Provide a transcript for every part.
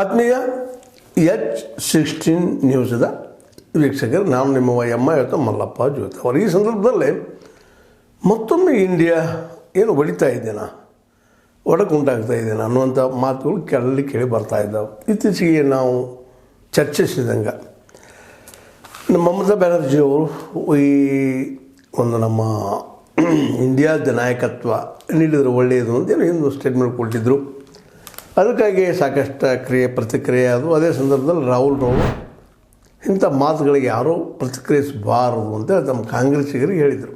ಆತ್ಮೀಯ H sixteen ನ್ಯೂಸ್ದ ವೀಕ್ಷಕರು, ನಾನು ನಿಮ್ಮ ಎಮ್ಮ ಇವತ್ತು ಮಲ್ಲಪ್ಪ ಜ್ಯೋತಿ ಅವರು. ಈ ಸಂದರ್ಭದಲ್ಲಿ ಮತ್ತೊಮ್ಮೆ ಇಂಡಿಯಾ ಏನು ಹೊಡಿತಾ ಇದ್ದೇನಾ? ಒಡಕು ಉಂಟಾಗ್ತಾ ಇದ್ದೇನೆ ಅನ್ನುವಂಥ ಮಾತುಗಳು ಕೆಳಲ್ಲಿ ಕೇಳಿ ಬರ್ತಾ ಇದ್ದಾವೆ. ಇತ್ತೀಚೆಗೆ ನಾವು ಚರ್ಚಿಸಿದಂಗೆ ನಮ್ಮ ಮಮತಾ ಬ್ಯಾನರ್ಜಿ ಅವರು ಈ ಒಂದು ನಮ್ಮ ಇಂಡಿಯಾದ ನಾಯಕತ್ವ ನೀಡಿದರೆ ಒಳ್ಳೆಯದು ಅಂತ ಏನು ಹಿಂದೂ ಸ್ಟೇಟ್ಮೆಂಟ್ ಕೊಟ್ಟಿದ್ದರು ಅದಕ್ಕಾಗಿ ಸಾಕಷ್ಟು ಕ್ರಿಯೆ, ಪ್ರತಿಕ್ರಿಯೆ, ಅದು ಅದೇ ಸಂದರ್ಭದಲ್ಲಿ ರಾಹುಲ್ ರವರು ಇಂಥ ಮಾತುಗಳಿಗೆ ಯಾರೂ ಪ್ರತಿಕ್ರಿಯಿಸಬಾರದು ಅಂತ ನಮ್ಮ ಕಾಂಗ್ರೆಸ್ಸಿಗರಿಗೆ ಹೇಳಿದರು.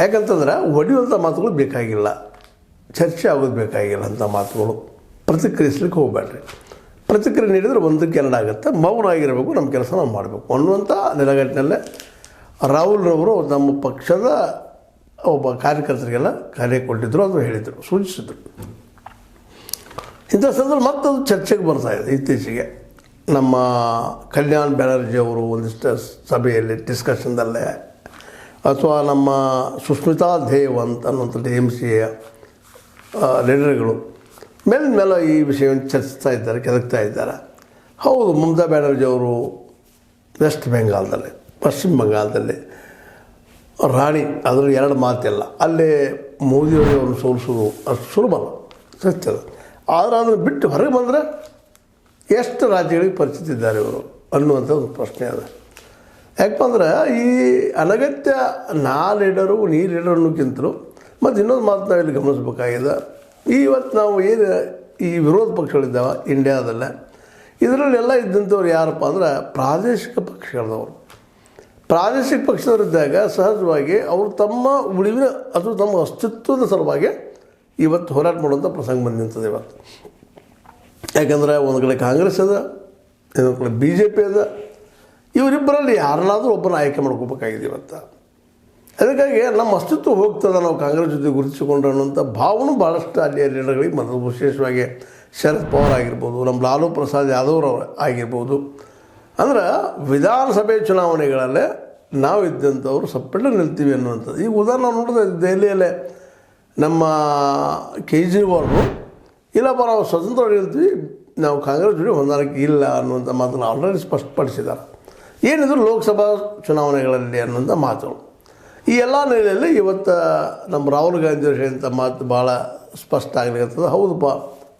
ಯಾಕಂತಂದ್ರೆ ಒಡೆಯುವಂಥ ಮಾತುಗಳು ಬೇಕಾಗಿಲ್ಲ. ಚರ್ಚೆ ಆಗೋದು ಬೇಕಾಗಿಲ್ಲ ಅಂಥ ಮಾತುಗಳು. ಪ್ರತಿಕ್ರಿಯಿಸ್ಲಿಕ್ಕೆ ಹೋಗಬೇಡ್ರಿ. ಪ್ರತಿಕ್ರಿಯೆ ನೀಡಿದರೆ ಒಂದಕ್ಕೆ ಎರಡು ಆಗುತ್ತೆ. ಮೌನ ಆಗಿರಬೇಕು, ನಮ್ಮ ಕೆಲಸ ನಾವು ಮಾಡಬೇಕು. ಅನ್ನುವಂಥ ನೆಲೆಗಟ್ಟಿನಲ್ಲೇ ರಾಹುಲ್ರವರು ನಮ್ಮ ಪಕ್ಷದ ಒಬ್ಬ ಕಾರ್ಯಕರ್ತರಿಗೆಲ್ಲ ಕರೆ ಕೊಟ್ಟಿದ್ದರು ಅದು ಹೇಳಿದರು, ಸೂಚಿಸಿದರು. ಇಂಥ ಸಂದರ್ಭ ಮತ್ತದು ಚರ್ಚೆಗೆ ಬರ್ತಾ ಇದೆ ಇತ್ತೀಚೆಗೆ. ನಮ್ಮ ಕಲ್ಯಾಣ್ ಬ್ಯಾನರ್ಜಿ ಅವರು ಒಂದಿಷ್ಟು ಸಭೆಯಲ್ಲಿ ಡಿಸ್ಕಷನ್ದಲ್ಲೇ ಅಥವಾ ನಮ್ಮ ಸುಸ್ಮಿತಾ ದೇವ್ ಅಂತ ಅನ್ನುವಂಥ ಎಂ ಸಿ ಎ ಲೀಡರ್ಗಳು ಮೇಲಿನ ಮೇಲೆ ಈ ವಿಷಯವನ್ನು ಚರ್ಚಿಸ್ತಾ ಇದ್ದಾರೆ, ಕೆದಕ್ತಾ ಇದ್ದಾರೆ. ಹೌದು, ಮಮತಾ ಬ್ಯಾನರ್ಜಿ ಅವರು ವೆಸ್ಟ್ ಬೆಂಗಾಲ್ದಲ್ಲಿ ಪಶ್ಚಿಮ ಬಂಗಾಳದಲ್ಲಿ ರಾಣಿ, ಅದರಲ್ಲಿ ಎರಡು ಮಾತಿಲ್ಲ. ಅಲ್ಲೇ ಮೋದಿಯವರನ್ನು ಸೋಲಿಸೋದು ಅಷ್ಟು ಸುಲಭ ಸತ್ಯದ. ಆದರೆ ಅದನ್ನು ಬಿಟ್ಟು ಹೊರಗೆ ಬಂದರೆ ಎಷ್ಟು ರಾಜ್ಯಗಳಿಗೆ ಪರಿಚಿತಿದ್ದಾರೆ ಇವರು ಅನ್ನುವಂಥ ಒಂದು ಪ್ರಶ್ನೆ ಅದ. ಯಾಕಂದ್ರೆ ಈ ಅನಗತ್ಯ ನಾ ಲೀಡರು ನೀ ಮತ್ತು ಇನ್ನೊಂದು ಮಾತು ನಾವಿಲ್ಲಿ ಗಮನಿಸ್ಬೇಕಾಗಿದೆ. ಇವತ್ತು ನಾವು ಏನು ಈ ವಿರೋಧ ಪಕ್ಷಗಳಿದ್ದಾವೆ ಇಂಡಿಯಾದಲ್ಲೇ, ಇದರಲ್ಲೆಲ್ಲ ಇದ್ದಂಥವ್ರು ಯಾರಪ್ಪ ಅಂದ್ರೆ ಪ್ರಾದೇಶಿಕ ಪಕ್ಷಗಳದವರು ಪ್ರಾದೇಶಿಕ ಪಕ್ಷದವರಿದ್ದಾಗ ಸಹಜವಾಗಿ ಅವರು ತಮ್ಮ ಉಳಿವಿನ ಅಥವಾ ತಮ್ಮ ಅಸ್ತಿತ್ವದ ಸಲುವಾಗಿ ಇವತ್ತು ಹೋರಾಟ ಮಾಡುವಂಥ ಪ್ರಸಂಗ ಬಂದು ನಿಂತದೆ ಇವತ್ತು. ಯಾಕಂದ್ರೆ ಒಂದು ಕಡೆ ಕಾಂಗ್ರೆಸ್ ಅದ, ಇನ್ನೊಂದು ಕಡೆ ಬಿ ಜೆ ಪಿ ಅದ. ಇವರಿಬ್ಬರಲ್ಲಿ ಯಾರನ್ನಾದರೂ ಒಬ್ಬನ ಆಯ್ಕೆ ಮಾಡ್ಕೋಬೇಕಾಗಿದೆ ಇವತ್ತು. ಅದಕ್ಕಾಗಿ ನಮ್ಮ ಅಸ್ತಿತ್ವ ಹೋಗ್ತದೆ ನಾವು ಕಾಂಗ್ರೆಸ್ ಜೊತೆ ಗುರುತಿಸಿಕೊಂಡ್ರೆ ಅನ್ನೋಂಥ ಭಾವನೂ ಭಾಳಷ್ಟು ಅಲ್ಲಿ ಲೀಡರ್ಗಳಿಗೆ ಮತ್ತು ವಿಶೇಷವಾಗಿ ಶರದ್ ಪವಾರ್ ಆಗಿರ್ಬೋದು, ನಮ್ಮ ಲಾಲು ಪ್ರಸಾದ್ ಯಾದವ್ರವ್ರು ಆಗಿರ್ಬೋದು. ಅಂದ್ರೆ ವಿಧಾನಸಭೆ ಚುನಾವಣೆಗಳಲ್ಲೇ ನಾವು ಇದ್ದಂಥವ್ರು ಸಪ್ರೇಟ್ ನಿಲ್ತೀವಿ ಅನ್ನುವಂಥದ್ದು. ಈಗ ಉದಾಹರಣೆ ನೋಡಿದ್ರೆ ದೆಹಲಿಯಲ್ಲೇ ನಮ್ಮ ಕೇಜ್ರಿವಾಲ್ರು ಇಲ್ಲಪ್ಪ ನಾವು ಸ್ವತಂತ್ರ ಹೇಳ್ತೀವಿ, ನಾವು ಕಾಂಗ್ರೆಸ್ ಜೊತೆ ಹೊಂದಾಣಿಕೆ ಇಲ್ಲ ಅನ್ನುವಂಥ ಮಾತನ್ನು ಆಲ್ರೆಡಿ ಸ್ಪಷ್ಟಪಡಿಸಿದ್ದಾರೆ. ಏನಿದ್ರು ಲೋಕಸಭಾ ಚುನಾವಣೆಗಳಲ್ಲಿ ಅನ್ನುವಂಥ ಮಾತುಗಳು. ಈ ಎಲ್ಲ ನೆಲೆಯಲ್ಲಿ ಇವತ್ತು ನಮ್ಮ ರಾಹುಲ್ ಗಾಂಧಿ ಅವರು ಹೇಳಿದಂಥ ಮಾತು ಭಾಳ ಸ್ಪಷ್ಟ ಆಗಲಿರ್ತದೆ ಹೌದಪ್ಪ,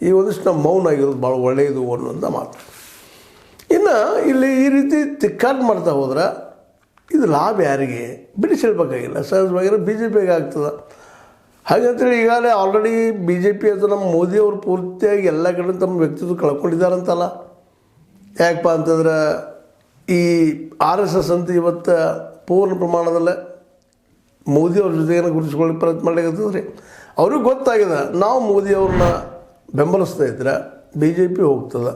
ಈ ಒಂದಿಷ್ಟು ನಮ್ಮ ಮೌನ ಆಗಿರೋದು ಭಾಳ ಒಳ್ಳೆಯದು ಅನ್ನುವಂಥ ಮಾತು. ಇನ್ನು ಇಲ್ಲಿ ಈ ರೀತಿ ತಿಕ್ಕಾಟ ಮಾಡ್ತಾ ಹೋದ್ರೆ, ಇದು ಲಾಭ ಯಾರಿಗೆ? ಬಿಡಿಸಿಡ್ಬೇಕಾಗಿಲ್ಲ ಸಹಜವಾಗಿರೋ ಬಿ ಜೆ ಪಿಗೆ ಆಗ್ತದೆ. ಹಾಗಂತೇಳಿ ಈಗಾಗಲೇ ಆಲ್ರೆಡಿ ಬಿ ಜೆ ಪಿ ಅಥವಾ ನಮ್ಮ ಮೋದಿಯವರು ಪೂರ್ತಿಯಾಗಿ ಎಲ್ಲ ಕಡೆ ತಮ್ಮ ವ್ಯಕ್ತಿತ್ವ ಕಳ್ಕೊಂಡಿದ್ದಾರಂತಲ್ಲ? ಯಾಕಪ್ಪ ಅಂತಂದ್ರೆ ಈ ಆರ್ ಎಸ್ ಎಸ್ ಅಂತ ಇವತ್ತು ಪೂರ್ಣ ಪ್ರಮಾಣದಲ್ಲೇ ಮೋದಿಯವ್ರ ಜೊತೆಗೇನು ಗುರುತಿಸ್ಕೊಳ್ಳಿ ಪ್ರಯತ್ನ ಮಾಡಲಿಕ್ಕಂತಂದ್ರೆ ಅವ್ರಿಗೆ ಗೊತ್ತಾಗಿದೆ, ನಾವು ಮೋದಿಯವ್ರನ್ನ ಬೆಂಬಲಿಸ್ತಾ ಇದ್ರೆ ಬಿ ಜೆ ಪಿ ಹೋಗ್ತದೆ.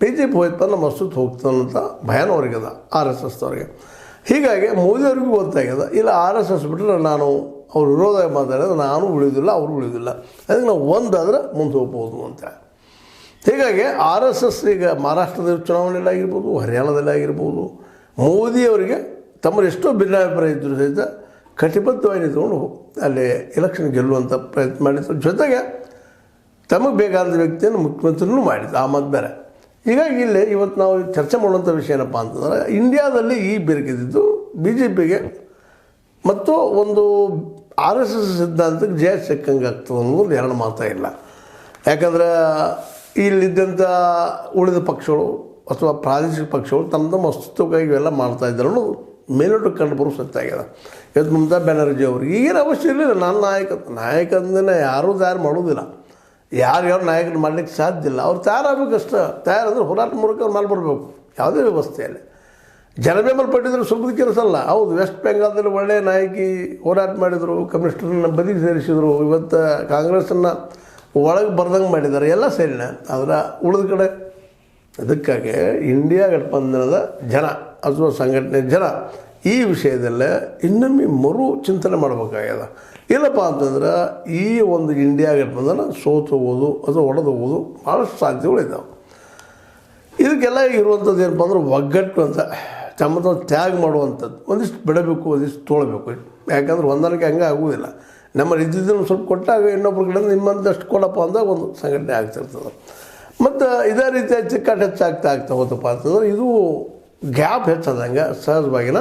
ಬಿ ಜೆ ಪಿ ಹೋಯ್ತಪ್ಪ, ನಮ್ಮ ಅಸ್ತಿತ್ವ ಹೋಗ್ತದೆ ಅನ್ನೋಂಥ ಭಯನೂ ಅವ್ರಿಗದ ಆರ್ ಎಸ್ ಎಸ್ದವ್ರಿಗೆ ಹೀಗಾಗಿ ಮೋದಿಯವ್ರಿಗೂ ಗೊತ್ತಾಗಿದೆ, ಇಲ್ಲ ಆರ್ ಎಸ್ ಎಸ್ ಬಿಟ್ಟರೆ ನಾನು ಅವ್ರ ವಿರೋಧ ಮಾತಾಡಿದ್ರೆ ನಾನು ಉಳಿಯೋದಿಲ್ಲ ಅವರು ಉಳಿಯೋದಿಲ್ಲ ಅದಕ್ಕೆ ನಾವು ಒಂದಾದರೆ ಮುಂದೆ ಹೋಗ್ಬೋದು ಅಂತ. ಹೀಗಾಗಿ ಆರ್ ಎಸ್ ಎಸ್ ಈಗ ಮಹಾರಾಷ್ಟ್ರದ ಚುನಾವಣೆಯಲ್ಲಿ ಆಗಿರ್ಬೋದು, ಹರಿಯಾಣದಲ್ಲಿ ಆಗಿರ್ಬೋದು ಮೋದಿಯವರಿಗೆ ತಮ್ಮ ಎಷ್ಟೋ ಭಿನ್ನಾಭಿಪ್ರಾಯ ಇದ್ದರೂ ಸಹಿತ ಕಟಿಬದ್ಧವಾಗಿ ನಿಂತ್ಕೊಂಡು ಅಲ್ಲಿ ಎಲೆಕ್ಷನ್ ಗೆಲ್ಲುವಂಥ ಪ್ರಯತ್ನ ಮಾಡಿದ್ರು. ಜೊತೆಗೆ ತಮಗೆ ಬೇಕಾದ ವ್ಯಕ್ತಿಯನ್ನು ಮುಖ್ಯಮಂತ್ರಿನೂ ಮಾಡಿದ್ದು ಆ ಬೇರೆ. ಹೀಗಾಗಿ ಇಲ್ಲಿ ಇವತ್ತು ನಾವು ಚರ್ಚೆ ಮಾಡುವಂಥ ವಿಷಯ ಏನಪ್ಪ ಅಂತಂದ್ರೆ, ಇಂಡಿಯಾದಲ್ಲಿ ಈ ಬೆರಕಿದ್ದು ಬಿ ಜೆ ಪಿಗೆ ಮತ್ತು ಒಂದು ಆರ್ ಎಸ್ ಎಸ್ ಸಿದ್ಧಾಂತಕ್ಕೆ ಜಯ ಸಿಕ್ಕಂಗೆ ಆಗ್ತದೆ ಅನ್ನೋದು ಎರಡು ಮಾತಾ ಇಲ್ಲ. ಯಾಕಂದ್ರೆ ಇಲ್ಲಿದ್ದಂಥ ಉಳಿದ ಪಕ್ಷಗಳು ಅಥವಾ ಪ್ರಾದೇಶಿಕ ಪಕ್ಷಗಳು ತಮ್ಮ ತಮ್ಮ ಅಸ್ತಿತ್ವಕ್ಕಾಗಿ ಇವೆಲ್ಲ ಮಾಡ್ತಾ ಇದ್ದರೂ ಅನ್ನೋದು ಮೇಲೋಟಕ್ಕೆ ಕಂಡು ಬರೋ ಸತ್ಯ ಆಗ್ಯದ ಇವತ್ತು ಮಮತಾ ಬ್ಯಾನರ್ಜಿ ಅವ್ರಿಗೆ ಈಗೇನು ಅವಶ್ಯ ಇರಲಿಲ್ಲ. ನನ್ನ ನಾಯಕ ನಾಯಕ ಅಂದಿನ ಯಾರೂ ತಯಾರು ಮಾಡೋದಿಲ್ಲ ಯಾರು ಯಾರು ನಾಯಕರು ಮಾಡಲಿಕ್ಕೆ ಸಾಧ್ಯ ಇಲ್ಲ. ಅವ್ರು ತಯಾರಾಗಬೇಕಷ್ಟ. ತಯಾರಾದರೆ ಹೋರಾಟ ಮೂಲಕ ಅವ್ರು ಮೇಲೆ ಬರಬೇಕು. ಯಾವುದೇ ವ್ಯವಸ್ಥೆಯಲ್ಲಿ. ಬೆಂಬಲ ಪಟ್ಟಿದ್ರು ಸುಮ್ಮನೆ ಕೆಲಸ ಅಲ್ಲ. ಹೌದು ವೆಸ್ಟ್ ಬೆಂಗಾಲ್ದಲ್ಲಿ ಒಳ್ಳೆಯ ನಾಯಕಿ ಹೋರಾಟ ಮಾಡಿದರು, ಕಮ್ಯುನಿಸ್ಟರನ್ನ ಬದಿ ಸೇರಿಸಿದರು, ಇವತ್ತು ಕಾಂಗ್ರೆಸ್ಸನ್ನು ಒಳಗೆ ಬರ್ದಂಗೆ ಮಾಡಿದ್ದಾರೆ, ಎಲ್ಲ ಸೇರಿನ. ಆದರೆ ಉಳಿದ ಕಡೆ ಅದಕ್ಕಾಗಿ ಇಂಡಿಯಾ ಗಠಬಂಧನದ ಜನ, ಅಥವಾ ಸಂಘಟನೆ ಜನ, ಈ ವಿಷಯದಲ್ಲೇ ಇನ್ನೊಮ್ಮೆ ಮರು ಚಿಂತನೆ ಮಾಡಬೇಕಾಗ್ಯದ. ಇಲ್ಲಪ್ಪ ಅಂತಂದ್ರೆ ಈ ಒಂದು ಇಂಡಿಯಾ ಗಠಬಂಧನ ಸೋತು ಹೋಗೋದು ಅಥವಾ ಒಡೆದು ಹೋಗೋದು ಭಾಳಷ್ಟು ಸಾಧ್ಯತೆಗಳಿದ್ದಾವೆ ಇದಕ್ಕೆಲ್ಲ ಇರುವಂಥದ್ದು ಏನಪ್ಪ ಅಂದ್ರೆ ಒಗ್ಗಟ್ಟು ಅಂತ. ತಮ್ಮ ತ್ಯಾಗ ಮಾಡುವಂಥದ್ದು. ಒಂದಿಷ್ಟು ಬಿಡಬೇಕು, ಒಂದಿಷ್ಟು ತೊಳಬೇಕು. ಯಾಕಂದ್ರೆ ಹೊಂದಾಣಿಕೆ ಹಂಗೆ ಆಗುವುದಿಲ್ಲ. ನಮ್ಮ ಇದ್ದಿದ್ದನ್ನು ಸ್ವಲ್ಪ ಕೊಟ್ಟಾಗ ಇನ್ನೊಬ್ರ ಕಡೆ ನಿಮ್ಮಂತಷ್ಟು ಕೊಡಪ್ಪ ಅಂದಾಗ ಒಂದು ಸಂಘಟನೆ ಆಗ್ತಿರ್ತದೆ. ಮತ್ತು ಇದೇ ರೀತಿ ಚಿಕ್ಕಾಟ ಹೆಚ್ಚಾಗ್ತಾ ಆಗ್ತಾ ಹೋತಪ್ಪ ಅಂತಂದ್ರೆ ಇದು ಗ್ಯಾಪ್ ಹೆಚ್ಚಾದಂಗೆ ಸಹಜವಾಗಿನ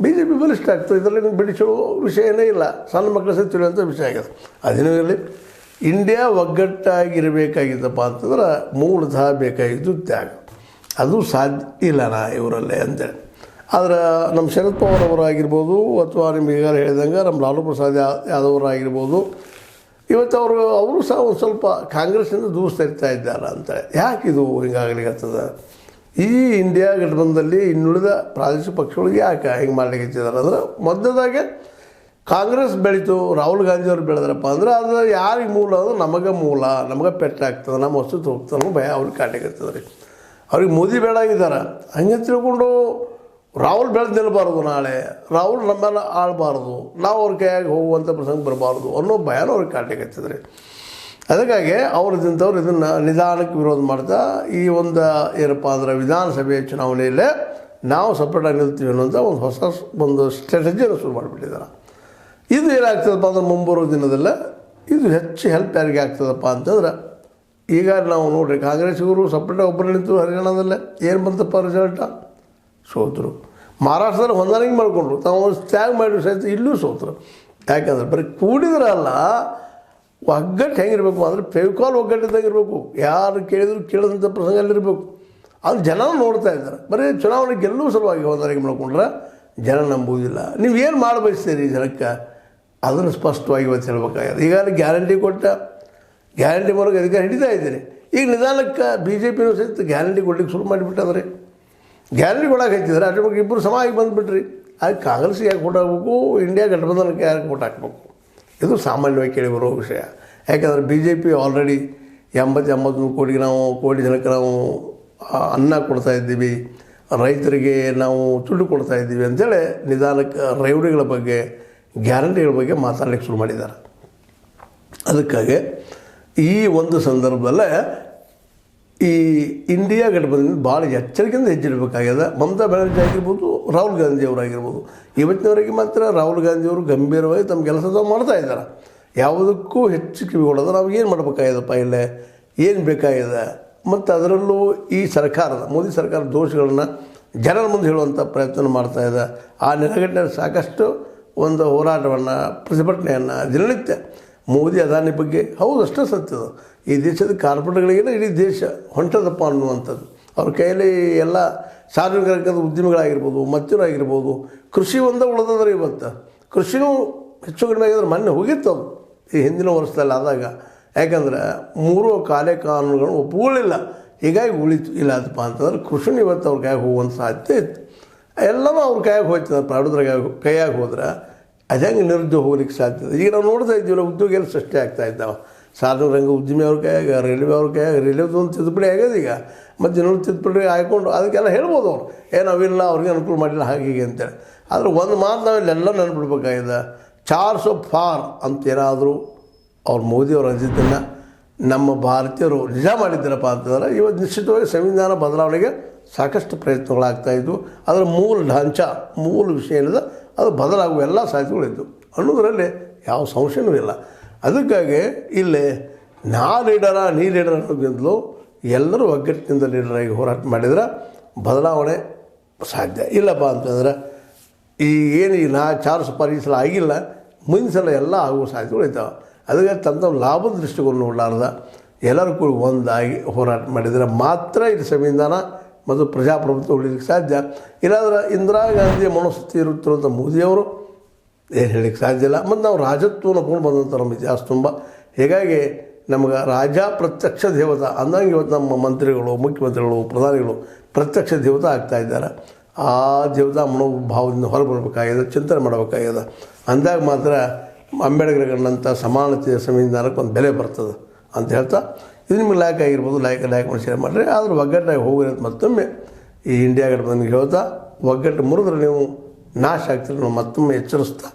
ಬಿ ಜೆ ಪಿ ಬಲಿಷ್ಟ ಆಗ್ತದೆ. ಇದರಲ್ಲಿ ಬಿಡಿಸೋ ವಿಷಯನೇ ಇಲ್ಲ. ಸಣ್ಣ ಮಕ್ಕಳ ಸಹ ತಿಳಿಯುವಂಥ ವಿಷಯ ಆಗಿದೆ. ಅದೇನೂ ಇರಲಿ. ಇಂಡಿಯಾ ಒಗ್ಗಟ್ಟಾಗಿರಬೇಕಾಗಿದ್ದಪ್ಪ ಅಂತಂದ್ರೆ ಮೂಲತಃ ಬೇಕಾಗಿದ್ದು ತ್ಯಾಗ. ಅದು ಸಾಧ್ಯ ಇಲ್ಲ ನಾ ಇವರಲ್ಲೇ ಅಂತೇಳಿ. ಆದ್ರೆ ನಮ್ಮ ಶರದ್ ಪವಾರ್ ಅವರಾಗಿರ್ಬೋದು ಅಥವಾ ನಿಮ್ಗೆ ಈಗಾಗಲೇ ಹೇಳಿದಂಗೆ ನಮ್ಮ ಲಾಲು ಪ್ರಸಾದ್ ಯಾದವರಾಗಿರ್ಬೋದು. ಇವತ್ತು ಅವರು ಅವರು ಸಹ ಒಂದು ಸ್ವಲ್ಪ ಕಾಂಗ್ರೆಸ್ನಿಂದ ದೂರ ಸರಿತಾ ಇದ್ದಾರೆ ಅಂತ. ಯಾಕೆ ಇದು ಹಿಂಗಾಗಲಿಕ್ಕೆ ಈ ಇಂಡಿಯಾ ಘಟಬಂಧದಲ್ಲಿ ಇನ್ನುಳಿದ ಪ್ರಾದೇಶಿಕ ಪಕ್ಷಗಳಿಗೆ ಯಾಕೆ ಹಿಂಗೆ ಮಾಡ್ಲಿಕ್ಕೆ ಹಚ್ಚಿದ್ದಾರೆ? ಅಂದ್ರೆ ಮೊದಲದಾಗೆ ಕಾಂಗ್ರೆಸ್ ಬೆಳೀತು, ರಾಹುಲ್ ಗಾಂಧಿ ಅವ್ರು ಬೆಳೆದ್ರಪ್ಪ ಅಂದ್ರೆ ಅದು ಯಾರಿಗೆ ಮೂಲ? ಅಂದ್ರೆ ನಮಗೆ ಮೂಲ, ನಮಗೆ ಪೆಟ್ಟಾಗ್ತದೆ ನಮ್ಮ ವಸ್ತು ಹೋಗ್ತದೆ ಭಯ ಅವ್ರಿಗೆ ಕಾಡ್ಲಿಕ್ಕೆ ರೀ. ಅವ್ರಿಗೆ ಮೋದಿ ಬೇಡಾಗಿದ್ದಾರೆ ಹಂಗೆ ತಿಳ್ಕೊಂಡು ರಾಹುಲ್ ಬೆಳೆದು ನಿಲ್ಲಬಾರ್ದು ನಾಳೆ, ರಾಹುಲ್ ನಮ್ಮೆಲ್ಲ ಆಳಬಾರ್ದು, ನಾವು ಅವ್ರ ಕೈಯಾಗಿ ಹೋಗುವಂಥ ಪ್ರಸಂಗ ಬರಬಾರ್ದು ಅನ್ನೋ ಭಯನ ಅವ್ರಿಗೆ ಕಾಡ್ಲಿಕ್ಕೆ ರೀ ಅದಕ್ಕಾಗಿ ಅವ್ರದಿಂತವ್ರು ಇದನ್ನು ನಿಧಾನಕ್ಕೆ ವಿರೋಧ ಮಾಡ್ತಾ, ಈ ಒಂದು ಏನಪ್ಪ ಅಂದರೆ ವಿಧಾನಸಭೆ ಚುನಾವಣೆಯಲ್ಲೇ ನಾವು ಸಪ್ರೇಟಾಗಿ ನಿಲ್ತೀವಿ ಅನ್ನೋಂಥ ಒಂದು ಹೊಸ ಒಂದು ಸ್ಟ್ರಾಟಜಿಯನ್ನು ಶುರು ಮಾಡಿಬಿಟ್ಟಿದ್ದಾರೆ. ಇದು ಏನಾಗ್ತದಪ್ಪ ಅಂದ್ರೆ ಮುಂಬರುವ ದಿನದಲ್ಲೇ ಇದು ಹೆಚ್ಚು ಹೆಲ್ಪ್ ಯಾರಿಗೆ ಆಗ್ತದಪ್ಪ ಅಂತಂದ್ರೆ, ಈಗ ನಾವು ನೋಡ್ರಿ, ಕಾಂಗ್ರೆಸ್ಸಿಗರು ಸಪ್ರೇಟಾಗಿ ಒಬ್ಬರು ನಿಂತು ಹರಿಯಾಣದಲ್ಲೇ, ಏನು ಬಂತಪ್ಪ ರಿಸಲ್ಟ ಸೋತರು. ಮಹಾರಾಷ್ಟ್ರದಲ್ಲಿ ಹೊಂದಾಣಿಕೆ ಮಾಡಿಕೊಂಡ್ರು. ತಾವು ತ್ಯಾಗ ಮಾಡಿದ್ರು ಸಹಿತ ಇಲ್ಲೂ ಸೋತರು. ಯಾಕಂದ್ರೆ ಬರೀ ಕೂಡಿದ್ರಲ್ಲ ಒಗ್ಗಟ್ಟು ಹೆಂಗಿರಬೇಕು ಅಂದರೆ ಫೆವಿಕಾಲ್ ಒಗ್ಗಟ್ಟಿದ್ದಾಗ ಇರಬೇಕು ಯಾರು ಕೇಳಿದ್ರು ಕೇಳಿದಂಥ ಪ್ರಸಂಗದಲ್ಲಿರಬೇಕು ಅದು ಜನ ನೋಡ್ತಾ ಇದ್ದಾರೆ. ಬರೀ ಚುನಾವಣೆ ಗೆಲ್ಲುವ ಸಲುವಾಗಿ ಹೊಂದಾಣಿಕೆ ಮಾಡ್ಕೊಂಡ್ರೆ ಜನ ನಂಬುವುದಿಲ್ಲ. ನೀವು ಏನು ಮಾಡಿ ಬಯಸ್ತೀರಿ ಜನಕ್ಕೆ? ಅದನ್ನು ಸ್ಪಷ್ಟವಾಗಿ ಇವತ್ತು ಹೇಳ್ಬೇಕಾಗಿದೆ. ಈಗಾಗಲೇ ಗ್ಯಾರಂಟಿ ಕೊಟ್ಟ, ಗ್ಯಾರಂಟಿ ಮೂಲಕ ಅಧಿಕಾರ ಹಿಡಿತಾ ಇದ್ದೀರಿ ಈಗ ನಿಧಾನಕ್ಕೆ ಬಿ ಜೆ ಪಿನೂ ಸಹಿತ ಗ್ಯಾರಂಟಿ ಕೊಡ್ಲಿಕ್ಕೆ ಶುರು ಮಾಡಿಬಿಟ್ಟದ್ರಿ ಗ್ಯಾರಂಟಿ ಒಳಗೆ ಹಚ್ಚಿದ್ರೆ ಅದ್ರ ಬಗ್ಗೆ ಇಬ್ಬರು ಸಮ ಆಗಿ ಬಂದುಬಿಟ್ರಿ. ಅದು ಕಾಂಗ್ರೆಸ್ಗೆ ಯಾಕೆ ಕೊಟ್ಟು ಹಾಕ್ಬೇಕು? ಇಂಡಿಯಾ ಗಠಬಂಧನಕ್ಕೆ ಯಾಕೆ ಕೊಟ್ಟು ಹಾಕ್ಬೇಕು? ಇದು ಸಾಮಾನ್ಯವಾಗಿ ಕೇಳಿ ಬರೋ ವಿಷಯ. ಯಾಕಂದರೆ ಬಿ ಜೆ ಪಿ ಆಲ್ರೆಡಿ ಎಂಬತ್ತು ಎಂಬತ್ತು ಕೋಟಿಗೆ ನಾವು, ಕೋಟಿ ಜನಕ್ಕೆ ನಾವು ಅನ್ನ ಕೊಡ್ತಾ ಇದ್ದೀವಿ. ರೈತರಿಗೆ ನಾವು ತುಳು ಕೊಡ್ತಾ ಇದ್ದೀವಿ ಅಂಥೇಳಿ ನಿಧಾನಕ್ಕೆ ರೈವರಿಗಳ ಬಗ್ಗೆ, ಗ್ಯಾರಂಟಿಗಳ ಬಗ್ಗೆ ಮಾತಾಡಲಿಕ್ಕೆ ಶುರು ಮಾಡಿದ್ದಾರೆ. ಅದಕ್ಕಾಗಿ ಈ ಒಂದು ಸಂದರ್ಭದಲ್ಲೇ ಈ ಇಂಡಿಯಾ ಗಠಬಂಧನ ಭಾಳ ಎಚ್ಚರಿಕೆಯಿಂದ ಹೆಜ್ಜಿಡಬೇಕಾಗ್ಯದ. ಮಮತಾ ಬ್ಯಾನರ್ಜಿ ಆಗಿರ್ಬೋದು, ರಾಹುಲ್ ಗಾಂಧಿ ಅವರಾಗಿರ್ಬೋದು ಇವತ್ತಿನವರೆಗೆ ಮಾತ್ರ ರಾಹುಲ್ ಗಾಂಧಿ ಅವರು ಗಂಭೀರವಾಗಿ ತಮ್ಮ ಕೆಲಸ ಮಾಡ್ತಾ ಇದ್ದಾರೆ. ಯಾವುದಕ್ಕೂ ಹೆಚ್ಚು ಕಿವಿಗೊಳ್ಳೋದು ನಾವು ಏನು ಮಾಡಬೇಕಾಗ್ಯದಪ್ಪ ಇಲ್ಲೇ? ಏನು ಬೇಕಾಗಿದೆ ಮತ್ತು ಅದರಲ್ಲೂ ಈ ಸರ್ಕಾರದ, ಮೋದಿ ಸರ್ಕಾರದ ದೋಷಗಳನ್ನು ಜನರ ಮುಂದೆ ಹೇಳುವಂಥ ಪ್ರಯತ್ನ ಮಾಡ್ತಾ ಇದೆ. ಆ ನೆಲಗಟ್ಟಿನಲ್ಲಿ ಸಾಕಷ್ಟು ಒಂದು ಹೋರಾಟವನ್ನು, ಪ್ರತಿಭಟನೆಯನ್ನು ದಿನನಿತ್ಯ ಮೋದಿ ಅದಾನಿ ಬಗ್ಗೆ. ಹೌದು, ಅಷ್ಟೇ ಸತ್ಯದ ಈ ದೇಶದ ಕಾರ್ಪೊರೇಟ್ಗಳಿಗೆ ಇಡೀ ದೇಶ ಹೊಂಟದಪ್ಪ ಅನ್ನುವಂಥದ್ದು ಅವ್ರ ಕೈಯಲ್ಲಿ ಎಲ್ಲ ಸಾರ್ವಜನಿಕ ಉದ್ಯಮಿಗಳಾಗಿರ್ಬೋದು ಮತ್ತಿರಾಗಿರ್ಬೋದು ಕೃಷಿ ಒಂದೇ ಉಳಿದದ್ರೆ ಇವತ್ತು. ಕೃಷಿನೂ ಹೆಚ್ಚು ಕಡಿಮೆ ಆಗಿದ್ರೆ ಮೊನ್ನೆ ಹೋಗಿತ್ತು ಅದು. ಈ ಹಿಂದಿನ ವರ್ಷದಲ್ಲಿ ಆದಾಗ. ಯಾಕಂದ್ರೆ ಮೂರು ಕಾಲೇ ಕಾನೂನುಗಳನ್ನು ಒಪ್ಪುಗಳಿಲ್ಲ ಹೀಗಾಗಿ ಉಳಿತು. ಇಲ್ಲ, ಅದಪ್ಪ ಅಂತಂದ್ರೆ ಕೃಷಿನ ಇವತ್ತು ಅವ್ರ ಕೈಯಾಗ ಹೋಗುವಂಥ ಸಾಧ್ಯತೆ ಇತ್ತು. ಎಲ್ಲವೂ ಅವ್ರ ಕೈಯಾಗ ಹೋಯ್ತದೆ. ಪ್ರಾಡೋದ್ರಾಗ ಕೈಯಾಗ ಹೋದ್ರೆ ಅದು ಹೆಂಗೆ ನಿರುದ್ಯೋಗ ಹೋಗ್ಲಿಕ್ಕೆ ಸಾಧ್ಯ ಈಗ ನಾವು ನೋಡ್ತಾ ಇದ್ದೀವಲ್ಲ, ಉದ್ಯೋಗ ಎಲ್ಲ ಸೃಷ್ಟಿ ಆಗ್ತಾ ಇದ್ದಾವೆ. ಸಾಧನ ರಂಗ ಉದ್ಯಮಿ ಅವ್ರ ಕೈಯಾಗ, ರೈಲ್ವೆ ಅವ್ರ ಕೈಯಾಗ ರೈಲ್ವೆದು ಒಂದು ತಿದ್ದುಪಡಿ ಆಗ್ಯದ ಈಗ. ಮತ್ತು ಜನರು ತಿದ್ದುಪಡಿ ಆಯ್ಕೊಂಡು ಅದಕ್ಕೆಲ್ಲ ಹೇಳ್ಬೋದು ಅವ್ರು. ಏ, ನಾವಿಲ್ಲ, ಅವ್ರಿಗೆ ಅನುಕೂಲ ಮಾಡಿಲ್ಲ, ಹಾಗೆ ಹೀಗೆ ಅಂತೇಳಿ. ಆದರೆ ಒಂದು ಮಾತು ನಾವು ಇಲ್ಲೆಲ್ಲ ನೆನ್ಪಿಡ್ಬೇಕಾಗಿದೆ. ಚಾರ್ಸ್ ಆಫ್ ಫಾರ್ ಅಂತ ಏನಾದರೂ ಅವ್ರು ಮೋದಿಯವರು ಅಂದಿದ್ದನ್ನು ನಮ್ಮ ಭಾರತೀಯರು ನಿಜ ಮಾಡಿದ್ದಾರಪ್ಪ ಅಂತಂದ್ರೆ, ಇವತ್ತು ನಿಶ್ಚಿತವಾಗಿ ಸಂವಿಧಾನ ಬದಲಾವಣೆಗೆ ಸಾಕಷ್ಟು ಪ್ರಯತ್ನಗಳಾಗ್ತಾ ಇದ್ವು. ಅದರ ಮೂಲ ಢಾಂಚ, ಮೂಲ ವಿಷಯ ಏನಿದೆ? ಅದು ಬದಲಾಗುವ ಎಲ್ಲ ಸಾಧ್ಯತೆಗಳಿದ್ದವು ಅನ್ನೋದರಲ್ಲಿ ಯಾವ ಸಂಶಯನೂ ಇಲ್ಲ. ಅದಕ್ಕಾಗಿ ಇಲ್ಲಿ ನಾ ಲೀಡರ, ನೀ ಲೀಡರ್ ಅನ್ನೋದ್ರಿಂದಲೂ ಎಲ್ಲರೂ ಒಗ್ಗಟ್ಟಿನಿಂದ ಲೀಡರಾಗಿ ಹೋರಾಟ ಮಾಡಿದ್ರೆ ಬದಲಾವಣೆ ಸಾಧ್ಯ. ಇಲ್ಲಪ್ಪ ಅಂತಂದ್ರೆ ಈ ಏನು ಈ ನಾ ಚಾರು ಸುಪಾರಿ ಈ ಆಗಿಲ್ಲ ಮುಂದಿನ ಸಲ ಎಲ್ಲ ಆಗುವ ಸಾಧ್ಯತೆಗಳು ಇದ್ದಾವೆ. ಅದಕ್ಕೆ ತಂದ ಲಾಭದ ದೃಷ್ಟಿಕೋನ ನೋಡಲಾರ್ದ. ಎಲ್ಲರೂ ಕೂಡ ಒಂದಾಗಿ ಹೋರಾಟ ಮಾಡಿದರೆ ಮಾತ್ರ ಇದು ಸಂವಿಧಾನ ಮತ್ತು ಪ್ರಜಾಪ್ರಭುತ್ವ ಉಳಿಲಿಕ್ಕೆ ಸಾಧ್ಯ. ಇಲ್ಲಾಂದ್ರೆ ಇಂದಿರಾ ಗಾಂಧಿ ಮನಸ್ಥಿತಿ ಇರುತ್ತಿರುವಂಥ ಮೋದಿಯವರು ಏನು ಹೇಳಲಿಕ್ಕೆ ಸಾಧ್ಯ ಇಲ್ಲ. ಮತ್ತು ನಾವು ರಾಜತ್ವವನ್ನು ಕೊಂಡು ಬಂದಂಥ ನಮ್ಮ ಇತಿಹಾಸ ತುಂಬ. ಹೀಗಾಗಿ ನಮಗೆ ರಾಜ ಪ್ರತ್ಯಕ್ಷ ದೇವತಾ ಅಂದಂಗೆ ಇವತ್ತು ನಮ್ಮ ಮಂತ್ರಿಗಳು, ಮುಖ್ಯಮಂತ್ರಿಗಳು, ಪ್ರಧಾನಿಗಳು ಪ್ರತ್ಯಕ್ಷ ದೇವತಾ ಆಗ್ತಾ ಇದ್ದಾರೆ. ಆ ದೇವತಾ ಮನೋಭಾವದಿಂದ ಹೊರಬರಬೇಕಾಗಿದೆ ಚಿಂತನೆ ಮಾಡಬೇಕಾಗಿದೆ. ಅಂದಾಗ ಮಾತ್ರ ಅಂಬೇಡ್ಕರ್ ಕಂಡಂಥ ಸಮಾನತೆಯ ಸಂವಿಧಾನಕ್ಕೆ ಒಂದು ಬೆಲೆ ಬರ್ತದೆ ಅಂತ ಹೇಳ್ತಾ ಇದು ನಿಮಗೆ ಲೈಕ್ ಆಗಿರ್ಬೋದು ಲೈಕ್ ಲಾಯಕ್ ಮಾಡಿ ಶೇರ್ ಮಾಡಿರಿ ಆದರೂ ಒಗ್ಗಟ್ಟಾಗಿ ಹೋಗ್ರಿ ಮತ್ತೊಮ್ಮೆ ಈ ಇಂಡಿಯಾ ಗಠಬಂಧನ್ಗೆ ಹೇಳ್ತಾ, ಒಗ್ಗಟ್ಟು ಮುರಿದ್ರೆ ನೀವು ನಾಶ ಆಗ್ತೀರಿ, ನಾವು ಮತ್ತೊಮ್ಮೆ ಎಚ್ಚರಿಸ್ತಾ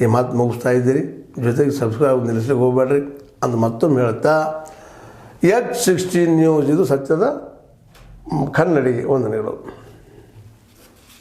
ಈ ಮಾತು ಮುಗಿಸ್ತಾ ಇದ್ದೀರಿ. ಜೊತೆಗೆ ಸಬ್ಸ್ಕ್ರೈಬ್ ನಿಲ್ಲಿಸ್ಲಿಕ್ಕೆ ಹೋಗ್ಬೇಡ್ರಿ ಅಂತ ಮತ್ತೊಮ್ಮೆ ಹೇಳ್ತಾ ಎಚ್ ಸಿಕ್ಸ್ಟೀನ್ ನ್ಯೂಸ್ ಇದು ಸತ್ಯದ ಕನ್ನಡಿಗೆ ವಂದನೆಗಳು.